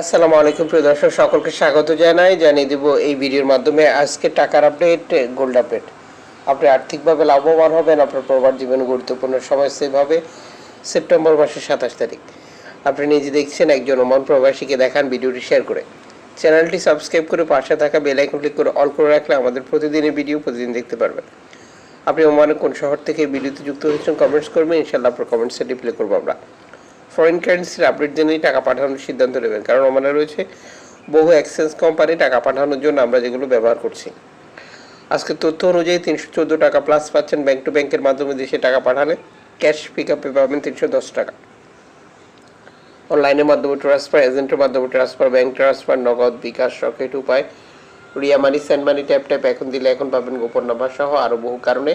আসসালামু আলাইকুম, প্রিয় দর্শক, সকলকে স্বাগত জানাই। জানিয়ে দেব এই ভিডিওর মাধ্যমে আজকে টাকার আপডেট গোল্ড আপডেট আপনি আর্থিকভাবে লাভবান হবেন, আপনার প্রবাদ জীবনে গুরুত্বপূর্ণ সময় সেভাবে সেপ্টেম্বর মাসের সাতাশ তারিখ। আপনি নিজে দেখছেন একজন ওমান প্রবাসীকে দেখান ভিডিওটি শেয়ার করে। চ্যানেলটি সাবস্ক্রাইব করে পাশে থাকা বেল আইকন ক্লিক করে অল করে রাখলে আমাদের প্রতিদিনের ভিডিও প্রতিদিন দেখতে পারবেন। আপনি ওমানের কোন শহর থেকে ভিডিওতে যুক্ত হয়েছেন কমেন্টস করবেন। ইনশাল্লাহ আপনার কমেন্টসে রিপ্লাই করব আমরা। ফরেন কারেন্সির আপডেট জেনেই টাকা পাঠানোর সিদ্ধান্ত নেবেন। কারণ ওমানে রয়েছে বহু এক্সচেঞ্জ কোম্পানি টাকা পাঠানোর জন্য আমরা যেগুলো ব্যবহার করছি। আজকে তথ্য অনুযায়ী তিনশো চোদ্দ টাকা প্লাস পাচ্ছেন ব্যাংক টু ব্যাংকের মাধ্যমে দেশে টাকা পাঠালে। ক্যাশ পিক আপে পাবেন তিনশো দশ টাকা। অনলাইনের মাধ্যমে ট্রান্সফার এজেন্টের মাধ্যমে transfer bank transfer Nagad, bKash Rocket Upay, Ria Money send money tap tap এখন দিলে এখন পাবেন গোপন নাম্বার সহ আরও বহু কারণে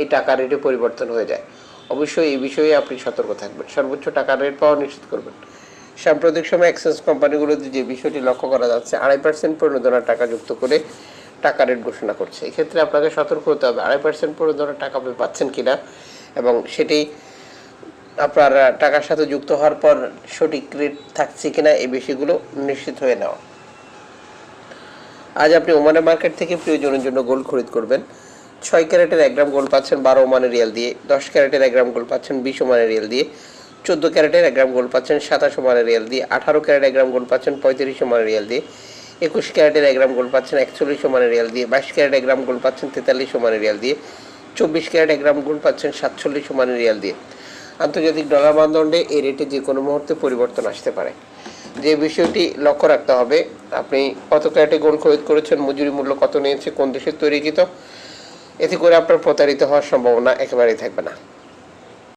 এই টাকা রেটে পরিবর্তন হয়ে যায়। অবশ্যই এই বিষয়ে আপনি সতর্ক থাকবেন। সর্বোচ্চ টাকা রেট পাওয়া নিশ্চিত করবেন। সাম্প্রতিক সময় এক্সচেঞ্জ কোম্পানিগুলোতে যে বিষয়টি লক্ষ্য করা যাচ্ছে, আড়াই পার্সেন্ট প্রণোদনার টাকা যুক্ত করে টাকা রেট ঘোষণা করছে। এক্ষেত্রে আপনাকে সতর্ক হতে হবে, আড়াই পার্সেন্ট প্রণোদনার টাকা আপনি পাচ্ছেন কিনা এবং সেটি আপনার টাকার সাথে যুক্ত হওয়ার পর সঠিক রেট থাকছে কিনা এই বিষয়গুলো নিশ্চিত হয়ে নেওয়া। আজ আপনি ওমানের মার্কেট থেকে প্রিয়জনের জন্য গোল্ড খরিদ করবেন। ছয় ক্যারেটের এক গ্রাম গোল্ড পাচ্ছেন, বারো ওমানের রিয়াল দিয়ে। দশ ক্যারেটের এক গ্রাম গোল্ড পাচ্ছেন, বিশ ওমানের রিয়াল দিয়ে। চোদ্দ ক্যারেটের এক গ্রাম গোল্ড পাচ্ছেন, সাতাশ ওমানের রিয়াল দিয়ে। আঠারো ক্যারেট এক গ্রাম গোল্ড পাচ্ছেন, পঁয়ত্রিশ ওমানের রিয়াল দিয়ে। একুশ ক্যারেটের এক গ্রাম গোল্ড পাচ্ছেন, একচল্লিশ ওমানের রিয়াল দিয়ে। বাইশ ক্যারেট এক গ্রাম গোল্ড পাচ্ছেন, তেতাল্লিশ ওমানের রিয়াল দিয়ে। চব্বিশ ক্যারেট এক গ্রাম গোল্ড পাচ্ছেন, সাতচল্লিশ ওমানের রিয়াল দিয়ে। আন্তর্জাতিক ডলার মানদণ্ডে এই রেটে যে কোনো মুহূর্তে পরিবর্তন আসতে পারে। যে বিষয়টি লক্ষ্য রাখতে হবে, আপনি কত ক্যারেটে গোল্ড খরিদ করেছেন, মজুরি মূল্য কত নিয়েছে, কোন দেশের তৈরিকৃত এতে করে আপনার প্রতারিত হওয়ার সম্ভাবনা একেবারেই থাকবে না।